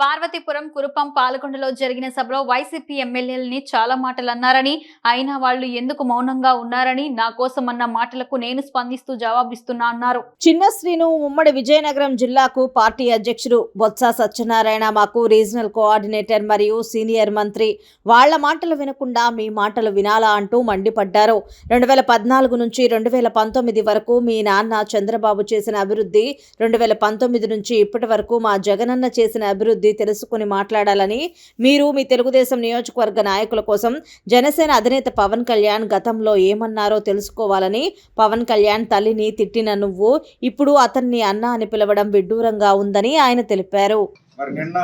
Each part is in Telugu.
పార్వతీపురం కురుపం పాలకొండలో జరిగిన సభలో వైసీపీ ఎమ్మెల్యేలని చాలా మాటలు అన్నారని అయినా వాళ్ళు ఎందుకు మౌనంగా ఉన్నారని నా కోసం అన్న మాటలకు నేను స్పందిస్తూ జవాబిస్తున్నా అన్నారు. చిన్న శ్రీను ఉమ్మడి విజయనగరం జిల్లాకు పార్టీ అధ్యక్షుడు బొత్స సత్యనారాయణ మాకు రీజనల్ కోఆర్డినేటర్ మరియు సీనియర్ మంత్రి. వాళ్ళ మాటలు వినకుండా మీ మాటలు వినాలా అంటూ మండిపడ్డారు. రెండు వేల పద్నాలుగు నుంచి రెండు వేల పంతొమ్మిది వరకు మీ నాన్న చంద్రబాబు చేసిన అభివృద్ధి రెండు వేల పంతొమ్మిది నుంచి ఇప్పటి వరకు మా జగనన్న చేసిన అభివృద్ధి తెలుసుకుని మాట్లాడాలని మీరు మీ తెలుగుదేశం నియోజకవర్గ నాయకుల కోసం జనసేన అధినేత పవన్ కళ్యాణ్ గతంలో ఏమన్నారో తెలుసుకోవాలని పవన్ కళ్యాణ్ తల్లిని తిట్టిన నువ్వు ఇప్పుడు అతన్ని అన్న అని పిలవడం విడ్డూరంగా ఉందని ఆయన తెలిపారు. మరి నిన్న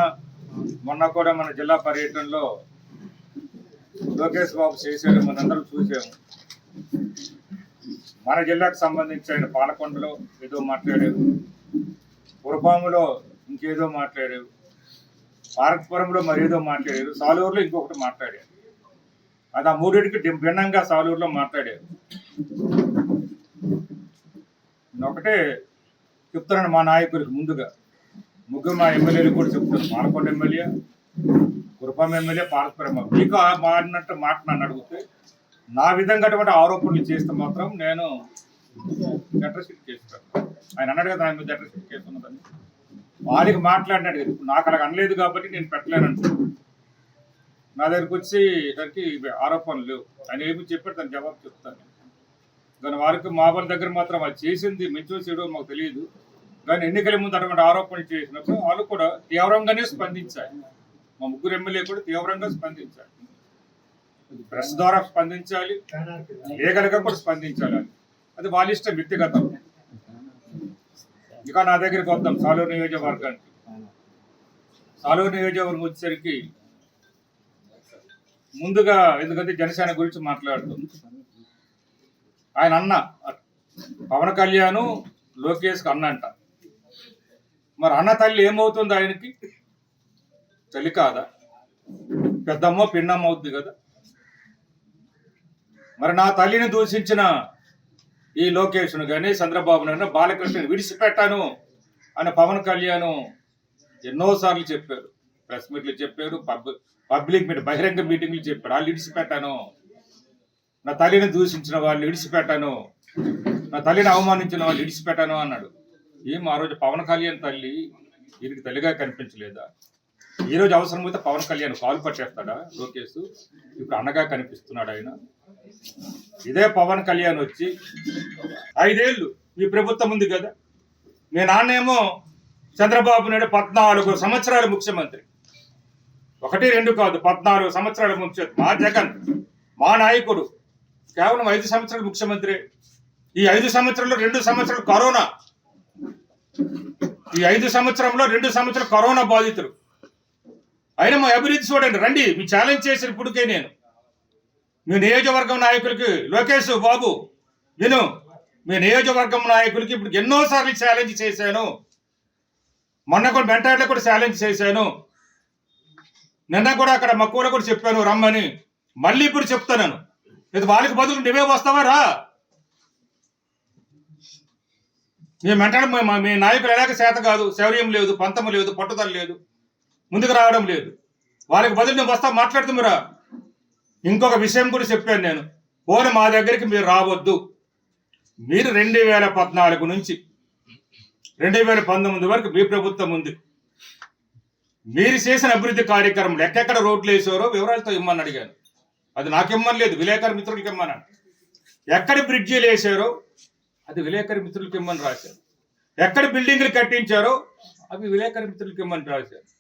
మొన్న కూడా మన జిల్లా పర్యటనలో లోకేష్ బాబు చేశారు మనందరం చూసాము మన జిల్లాకు సంబంధించి ఆయన పాలకొండలో ఏదో మాట్లాడారు. పురపాములో ఇంకేదో మాట్లాడారు. పార్వతీపురంలో మరేదో మాట్లాడారు సాలూరులో ఇంకొకటి మాట్లాడారు. అది ఆ మూడింటికి భిన్నంగా సాలూరులో మాట్లాడారు. ఒకటే చెప్తున్నాను మా నాయకులకు ముందుగా. ముగ్గురు మా ఎమ్మెల్యేలు కూడా చెప్తున్నారు. పాలకొండ ఎమ్మెల్యే కురపం ఎమ్మెల్యే పాలపురం మీకు ఆ మాడినట్టు మాట నన్ను అడిగితే నా విధంగా అటువంటి ఆరోపణలు చేస్తే మాత్రం నేను డెటర్షీట్ చేస్తాను. ఆయన అన్నాడు కదా ఆయన మీద డెటర్షీట్ చేస్తున్నదని వారికి మాట్లాడినాడు కదా. ఇప్పుడు నాకు అలా అనలేదు కాబట్టి నేను పెట్టలేను నా దగ్గరకు వచ్చి దానికి ఆరోపణలు లేవు. ఆయన ఏమి చెప్పాడు దాని జవాబు చెప్తాను దాని వారికి మా వాళ్ళ దగ్గర మాత్రం అది చేసింది మంచిగా చేయడం మాకు తెలియదు. కానీ ఎన్నికల ముందు అటువంటి ఆరోపణలు చేసినప్పుడు వాళ్ళు కూడా తీవ్రంగానే స్పందించారు. మా ముగ్గురు ఎమ్మెల్యే కూడా తీవ్రంగా స్పందించారు. ప్రెస్ ద్వారా స్పందించాలి. లీగల్గా కూడా స్పందించాలి. అని. అది వాళ్ళ ఇష్టం వ్యక్తిగతం. ఇక నా దగ్గరికి వద్దాం. సాలూరు నియోజకవర్గానికి. సాలూరు నియోజకవర్గం వచ్చేసరికి ముందుగా ఎందుకంటే జనసేన గురించి మాట్లాడుతుంది. ఆయన అన్న పవన్ కళ్యాణ్ లోకేష్కి అన్న అంట. మరి అన్న తల్లి ఏమవుతుంది ఆయనకి? తల్లి కాదా? పెద్దమ్మ పిన్నమ్మ అవుతుంది కదా. మరి నా తల్లిని దూషించిన ఈ లోకేష్ను కానీ చంద్రబాబు నాయుడు బాలకృష్ణని విడిచిపెట్టాను అని పవన్ కళ్యాణ్ ఎన్నోసార్లు చెప్పారు. ప్రెస్ మీట్లు చెప్పారు పబ్ పబ్లిక్ మీద బహిరంగ మీటింగ్లు చెప్పారు. వాళ్ళు విడిచిపెట్టాను. నా తల్లిని దూషించిన వాళ్ళు విడిచిపెట్టాను. నా తల్లిని అవమానించిన వాళ్ళు విడిచిపెట్టాను అన్నాడు. ఏం ఆ రోజు పవన్ కళ్యాణ్ తల్లి వీరికి తల్లిగా కనిపించలేదా? ఈ రోజు అవసరమైతే పవన్ కళ్యాణ్ కాలు పట్టేస్తాడా లోకేష్ ఇప్పుడు అనగా కనిపిస్తున్నాడు ఆయన. ఇదే పవన్ కళ్యాణ్ వచ్చి ఐదేళ్ళు మీ ప్రభుత్వం ఉంది కదా? మీ నాన్నేమో చంద్రబాబు నాయుడు పద్నాలుగు సంవత్సరాలు ముఖ్యమంత్రి. ఒకటి రెండు కాదు పద్నాలుగు సంవత్సరాల ముఖ్యమంత్రి. మా జగన్ మా నాయకుడు కేవలం ఐదు సంవత్సరాలు ముఖ్యమంత్రి. ఈ ఐదు సంవత్సరాలు రెండు సంవత్సరాలు కరోనా. ఈ ఐదు సంవత్సరంలో రెండు సంవత్సరాలు కరోనా బాధితులు. అయినా మా అభివృద్ధి చూడండి రండి. మీ ఛాలెంజ్ చేసిన ఇప్పటికే నేను. మీ నియోజకవర్గం నాయకులకి లోకేష్ బాబు విను. మీ నియోజకవర్గం నాయకులకి ఇప్పుడు ఎన్నోసార్లు ఛాలెంజ్ చేశాను. మొన్న కూడా వెంటాట్లో కూడా ఛాలెంజ్ చేశాను. నిన్న కూడా అక్కడ మక్కువలో కూడా చెప్పాను రమ్మని. మళ్ళీ ఇప్పుడు చెప్తాను ఇది వాళ్ళకి బదులు నువ్వే వస్తావా రా. మేము వెంటనే మీ- మీ నాయకులు ఎలాగ చేత కాదు శౌర్యం లేదు పంతము లేదు పట్టుదల లేదు. ముందుకు రావడం లేదు. వాళ్ళకి బదులు నేను వస్తా మాట్లాడుతుమరా ఇంకొక విషయం కూడా చెప్పాను నేను. పోనీ మా దగ్గరికి మీరు రావద్దు. మీరు రెండు వేల పద్నాలుగు నుంచి రెండు వేల పంతొమ్మిది వరకు మీ ప్రభుత్వం ఉంది. మీరు చేసిన అభివృద్ధి కార్యక్రమం ఎక్కడెక్కడ రోడ్లు వేసారో వివరాలతో ఇమ్మని అడిగాను. అది నాకు ఇమ్మని లేదు విలేకరి మిత్రులకి ఇమ్మన్నాను. ఎక్కడ బ్రిడ్జీలు వేసారో అది విలేకరి మిత్రులకి ఇమ్మని రాశారు. ఎక్కడ బిల్డింగ్లు కట్టించారో అవి విలేకరి మిత్రులకి ఇమ్మని రాశారు.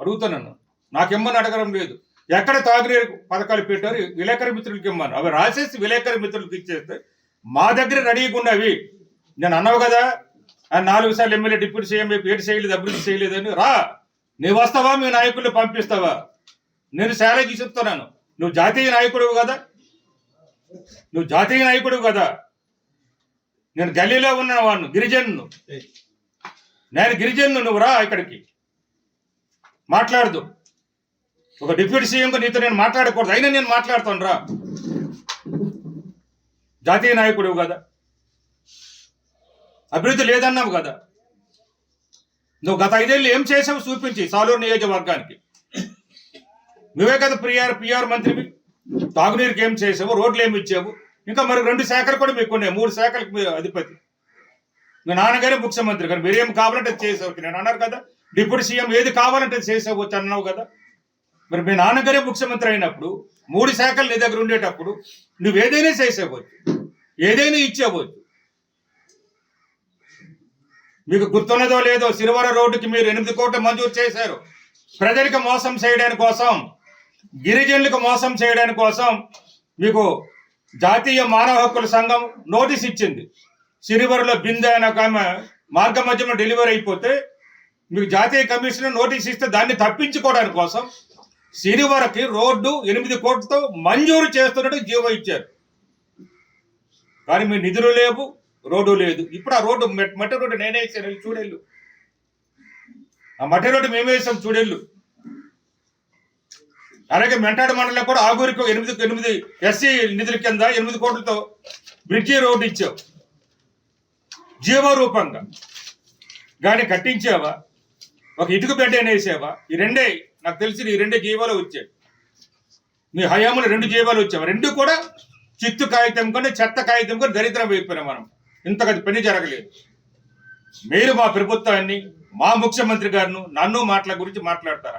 అడుగుతున్నాను నాకు ఇమ్మని అడగడం లేదు. ఎక్కడ తాగునీరు పథకాలు పెట్టారు? విలేకరు మిత్రులకి ఇమ్మను అవి రాసేసి విలేకరు మిత్రులకి ఇచ్చేస్తే మా దగ్గర రెడీగా ఉన్నవి నేను అన్నావు కదా నాలుగు సార్లు ఎమ్మెల్యే డిప్యూటీ సీఎం ఏడు చేయలేదు అభివృద్ధి చేయలేదని రా నువ్వు వస్తావా? మీ నాయకుల్ని పంపిస్తావా? నేను శాలరీ చెప్తున్నాను. నువ్వు జాతీయ నాయకుడు కదా. నువ్వు జాతీయ నాయకుడు కదా. నేను గల్లీలో ఉన్న వాడిని గిరిజను నేను గిరిజను నువ్వు రా ఇక్కడికి. మాట్లాడదు. ఒక డిప్యూటీ సీఎంగా నీతో నేను మాట్లాడకూడదు. అయినా నేను మాట్లాడుతాను రా. జాతీయ నాయకుడు కదా. అభివృద్ధి లేదన్నావు కదా. నువ్వు గత ఐదేళ్ళు ఏం చేసావు చూపించి సాలూరు నియోజకవర్గానికి. నువ్వే కదా పిఆర్ పిఆర్ మంత్రివి. తాగునీరుకి ఏం చేసావు రోడ్లు ఏమి ఇచ్చావు? ఇంకా మరి రెండు శాఖలు కూడా మీకు ఉన్నాయి. మూడు శాఖలకు అధిపతి. మీ నాన్నగారే ముఖ్యమంత్రి గారు మీరేం కావాలంటే చేసేవారు. నేను అన్నారు కదా డిప్యూటీ సీఎం ఏది కావాలంటే చేసేవచ్చు అన్నావు కదా. మరి మీ నాన్నగారే ముఖ్యమంత్రి అయినప్పుడు మూడు శాఖలు నీ దగ్గర ఉండేటప్పుడు నువ్వు ఏదైనా చేసేవచ్చు ఏదైనా ఇచ్చేవచ్చు మీకు గుర్తున్నదో లేదో సిరివర రోడ్డుకి మీరు ఎనిమిది కోట్లు మంజూరు చేశారు. ప్రజలకు మోసం చేయడానికి కోసం గిరిజనులకు మోసం చేయడానికి కోసం మీకు జాతీయ మానవ హక్కుల సంఘం నోటీస్ ఇచ్చింది. సిరివరలో బిందె అనే ఒక ఆమె మార్గ మధ్యలో డెలివరీ అయిపోతే మీకు జాతీయ కమిషన్ నోటీస్ ఇస్తే దాన్ని తప్పించుకోవడానికి కోసం సిరివరకి రోడ్డు ఎనిమిది కోట్లతో మంజూరు చేస్తున్నట్టు జీవో ఇచ్చారు. కానీ మీ నిధులు లేవు రోడ్డు లేదు. ఇప్పుడు ఆ రోడ్డు మెట్- మట్టి రోడ్డు నేనే వేసాను చూడేళ్ళు. ఆ మట్టి రోడ్డు మేమే వేసాం చూడేళ్ళు. అలాగే మెంటాడు మండలం కూడా ఆగూరికి ఎనిమిది ఎనిమిది ఎస్సీ నిధుల కింద ఎనిమిది కోట్లతో బ్రిడ్జి రోడ్డు ఇచ్చావు జీవో రూపంగా. కానీ కట్టించావా? ఒక ఇటుక బెడ్ అనే సేవ ఈ రెండే నాకు తెలిసి ఈ రెండే జీవాలు వచ్చాయి. మీ హయాములు రెండు జీవాలు వచ్చావు రెండు కూడా చిత్తు కాగితం కన్నా చెత్త కాగితం కన్నా దరిద్రం అయిపోయినాం మనం. ఇంతకది పని జరగలేదు. మీరు మా ప్రభుత్వాన్ని మా ముఖ్యమంత్రి గారిను నన్ను మాటల గురించి మాట్లాడతారా?